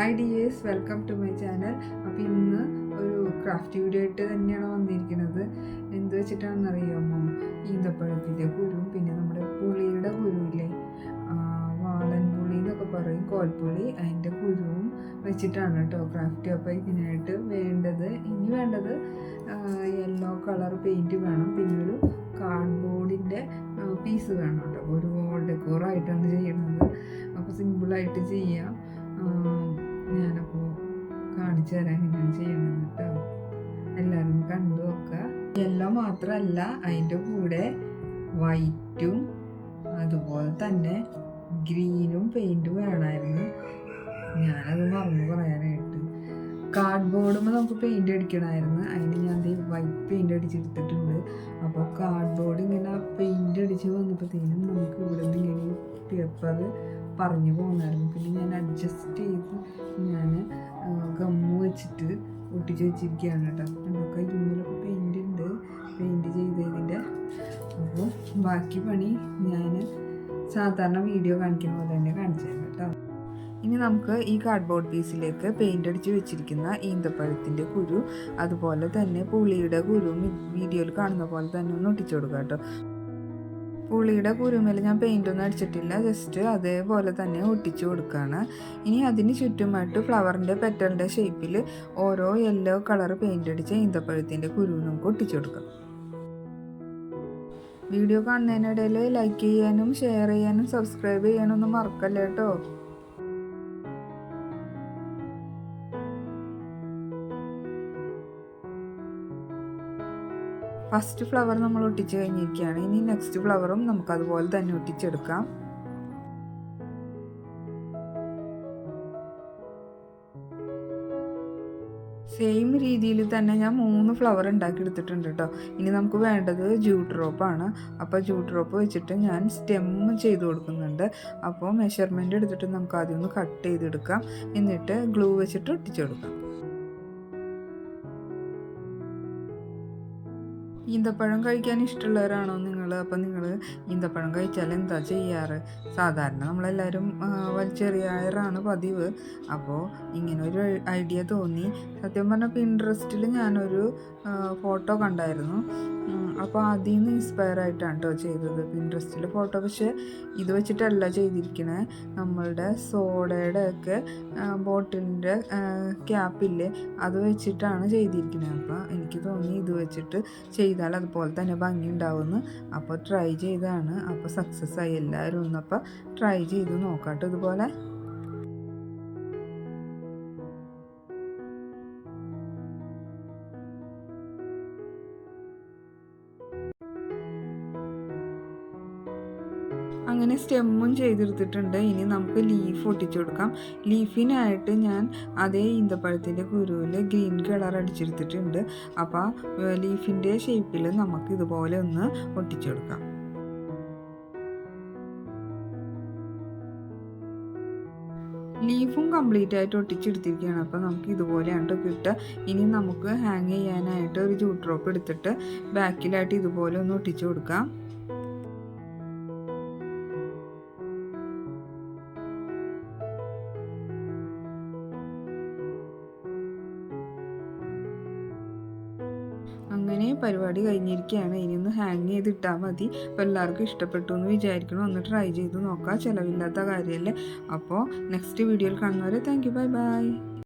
Hi dears welcome to my channel അപ്പോൾ ഇന്ന് ഒരു ക്രാഫ്റ്റ് വീഡിയോ ആയിട്ട് തന്നെയാണ് വന്നിരിക്കുന്നത്. എന്ത് വെച്ചിട്ടാണെന്ന് അറിയാമോ ഈന്തപ്പഴത്തിന്റെ കുരുവും പിന്നെ നമ്മുടെ പുളിയുടെ കുരുവില്ലേ വാളൻ പുളി എന്നൊക്കെ പറയും കോൽപ്പുളി അതിന്റെ കുരുവും വെച്ചിട്ടാണ് കേട്ടോ ക്രാഫ്റ്റ് അപ്പോൾ ഇതിനായിട്ട് വേണ്ടത് ഇനി വേണ്ടത് യെല്ലോ കളർ പെയിന്റ് വേണം. പിന്നെ ഒരു കാർഡ്ബോർഡിന്റെ പീസ് വേണം കേട്ടോ. ഒരു വോൾ ഡെക്കോറായിട്ടാണ് ചെയ്യുന്നത്. അപ്പോൾ സിമ്പിളായിട്ട് ചെയ്യാം. ഞാനപ്പോൾ കാണിച്ചു തരാൻ എങ്ങനെയാണ് ചെയ്യണം കേട്ടോ. എല്ലാവരും കണ്ടു നോക്കുക. യെല്ലോ മാത്രമല്ല അതിന്റെ കൂടെ വൈറ്റും അതുപോലെ തന്നെ ഗ്രീനും പെയിന്റും വേണമായിരുന്നു. ഞാനത് മറന്നു പറയാനായിട്ട്. കാർഡ്ബോർഡുമ്പോൾ നമുക്ക് പെയിന്റ് അടിക്കണമായിരുന്നു. അതിന് ഞാൻ വൈറ്റ് പെയിന്റ് അടിച്ചെടുത്തിട്ടുണ്ട്. അപ്പോൾ കാർഡ് ബോർഡ് ഇങ്ങനെ പെയിന്റ് അടിച്ച് വന്നപ്പോഴത്തേനും നമുക്ക് ഇവിടെ നിന്ന് ഇങ്ങനെ പേപ്പർ പറഞ്ഞു പോകുന്നായിരുന്നു പിന്നെ ഞാൻ അഡ്ജസ്റ്റ് ചെയ്ത് ഞാൻ ഗമ്മ് വെച്ചിട്ട് ഒട്ടിച്ച് വെച്ചിരിക്കുകയാണ് കേട്ടോ. എന്തൊക്കെ ജിമ്മിലൊക്കെ പെയിന്റ് ഉണ്ട്. പെയിന്റ് ചെയ്തതിന്റെ അപ്പോൾ ബാക്കി പണി ഞാൻ സാധാരണ വീഡിയോ കാണിക്കുന്ന പോലെ തന്നെ കാണിച്ചു തരാം കേട്ടോ. ഇനി നമുക്ക് ഈ കാർഡ്ബോർഡ് പീസിലേക്ക് പെയിന്റ് അടിച്ച് വെച്ചിരിക്കുന്ന ഈന്തപ്പഴത്തിന്റെ കുരു അതുപോലെ തന്നെ പുളിയുടെ കുരുവും വീഡിയോയിൽ കാണുന്ന പോലെ തന്നെ ഒന്ന് ഒട്ടിച്ചു കൊടുക്കാം കേട്ടോ. പുളിയുടെ കുരുമേൽ ഞാൻ പെയിന്റ് ഒന്നും അടിച്ചിട്ടില്ല. ജസ്റ്റ് അതേപോലെ തന്നെ ഒട്ടിച്ചു കൊടുക്കുകയാണ് ഇനി അതിന് ചുറ്റുമായിട്ട് ഫ്ലവറിന്റെ പെറ്റലിന്റെ ഷേപ്പിൽ ഓരോ യെല്ലോ കളർ പെയിന്റ് അടിച്ച് ഈന്തപ്പഴത്തിന്റെ കുരു നമുക്ക് ഒട്ടിച്ചു കൊടുക്കാം. വീഡിയോ കാണുന്നതിനിടയിൽ ലൈക്ക് ചെയ്യാനും ഷെയർ ചെയ്യാനും സബ്സ്ക്രൈബ് ചെയ്യാനൊന്നും മറക്കല്ല ഫസ്റ്റ് ഫ്ലവർ നമ്മൾ ഒട്ടിച്ച് കഴിഞ്ഞിരിക്കുകയാണ്. ഇനി നെക്സ്റ്റ് ഫ്ലവറും നമുക്ക് അതുപോലെ തന്നെ ഒട്ടിച്ചെടുക്കാം. സെയിം രീതിയിൽ തന്നെ ഞാൻ മൂന്ന് ഫ്ലവർ ഉണ്ടാക്കി എടുത്തിട്ടുണ്ട് കേട്ടോ. ഇനി നമുക്ക് വേണ്ടത് ജൂ ഡ്രോപ്പാണ് അപ്പോൾ ജൂ ഡ്രോപ്പ് വെച്ചിട്ട് ഞാൻ സ്റ്റെം ചെയ്ത് കൊടുക്കുന്നുണ്ട്. അപ്പോൾ മെഷർമെന്റ് എടുത്തിട്ട് നമുക്ക് ആദ്യം ഒന്ന് കട്ട് ചെയ്തെടുക്കാം. എന്നിട്ട് ഗ്ലൂ വെച്ചിട്ട് ഒട്ടിച്ചു കൊടുക്കാം. ഈന്തപ്പഴം കഴിക്കാൻ ഇഷ്ടമുള്ളവരാണോ നിങ്ങൾ അപ്പം നിങ്ങൾ ഈന്തപ്പഴം കഴിച്ചാൽ എന്താ ചെയ്യാറ്? സാധാരണ നമ്മളെല്ലാവരും വലിച്ചെറിയാറാണ് പതിവ്. അപ്പോൾ ഇങ്ങനെ ഒരു ഐഡിയ തോന്നി. സത്യം പറഞ്ഞാൽ പിൻട്രസ്റ്റിൽ ഞാനൊരു ഫോട്ടോ കണ്ടായിരുന്നു. അപ്പോൾ അതിൽ നിന്ന് ഇൻസ്പയർ ആയിട്ടാണ് കേട്ടോ ചെയ്തത്. പിൻട്രസ്റ്റിൽ ഫോട്ടോ പക്ഷേ ഇത് വെച്ചിട്ടല്ല ചെയ്തിരിക്കണേ. നമ്മളുടെ സോഡയുടെ ഒക്കെ ബോട്ടിലിന്റെ ക്യാപ്പില്ലേ അത് വെച്ചിട്ടാണ് ചെയ്തിരിക്കുന്നത് അപ്പോൾ എനിക്ക് തോന്നി ഇത് വെച്ചിട്ട് ചെയ്താൽ അതുപോലെ തന്നെ ഭംഗി ഉണ്ടാവുമെന്ന് അപ്പോൾ ട്രൈ ചെയ്താണ്. അപ്പോൾ സക്സസ് ആയി എല്ലാവരും ഒന്നപ്പോൾ ട്രൈ ചെയ്ത് നോക്കാട്ടോ ഇതുപോലെ. അങ്ങനെ സ്റ്റെമ്മും ചെയ്തെടുത്തിട്ടുണ്ട്. ഇനി നമുക്ക് ലീഫ് ഒട്ടിച്ചു കൊടുക്കാം. ലീഫിനായിട്ട് ഞാൻ അതേ ഈന്തപ്പഴത്തിന്റെ കുരുവിൽ ഗ്രീൻ കളർ അടിച്ചെടുത്തിട്ടുണ്ട്. അപ്പോൾ ലീഫിന്റെ ഷേപ്പിൽ നമുക്ക് ഇതുപോലെ ഒന്ന് ഒട്ടിച്ചു കൊടുക്കാം. ലീഫും കംപ്ലീറ്റ് ആയിട്ട് ഒട്ടിച്ചെടുത്തിരിക്കുകയാണ്. അപ്പോൾ നമുക്ക് ഇതുപോലെയാണ് ട്ടോ കിട്ടുക. ഇനി നമുക്ക് ഹാങ് ചെയ്യാനായിട്ട് ഒരു ജൂട്ട് ഡ്രോപ്പ് എടുത്തിട്ട് ബാക്കിലായിട്ട് ഇതുപോലെ ഒന്ന് ഒട്ടിച്ചു കൊടുക്കാം. അങ്ങനെ പരിപാടി കഴിഞ്ഞിരിക്കുകയാണ്. ഇനി ഒന്ന് ഹാങ് ചെയ്തിട്ടാൽ മതി. അപ്പോൾ എല്ലാവർക്കും ഇഷ്ടപ്പെട്ടു എന്ന് വിചാരിക്കണം ഒന്ന് ട്രൈ ചെയ്ത് നോക്കാം. ചിലവില്ലാത്ത കാര്യമല്ലേ അപ്പോൾ നെക്സ്റ്റ് വീഡിയോയിൽ കാണുന്നവരെ താങ്ക് യു ബൈ ബൈ